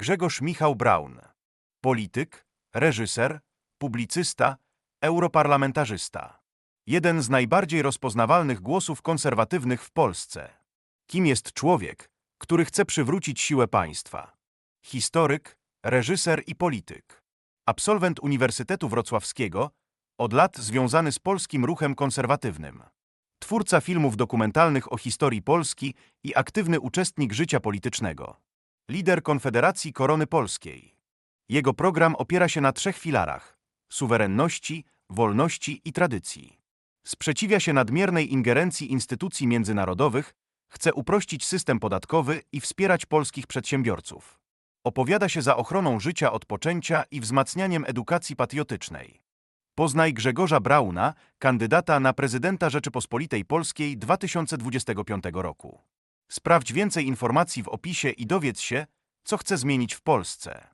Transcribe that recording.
Grzegorz Michał Braun. Polityk, reżyser, publicysta, europarlamentarzysta. Jeden z najbardziej rozpoznawalnych głosów konserwatywnych w Polsce. Kim jest człowiek, który chce przywrócić siłę państwa? Historyk, reżyser i polityk. Absolwent Uniwersytetu Wrocławskiego, od lat związany z polskim ruchem konserwatywnym. Twórca filmów dokumentalnych o historii Polski i aktywny uczestnik życia politycznego. Lider Konfederacji Korony Polskiej. Jego program opiera się na trzech filarach: suwerenności, wolności i tradycji. Sprzeciwia się nadmiernej ingerencji instytucji międzynarodowych, chce uprościć system podatkowy i wspierać polskich przedsiębiorców. Opowiada się za ochroną życia od poczęcia i wzmacnianiem edukacji patriotycznej. Poznaj Grzegorza Brauna, kandydata na prezydenta Rzeczypospolitej Polskiej 2025 roku. Sprawdź więcej informacji w opisie i dowiedz się, co chce zmienić w Polsce.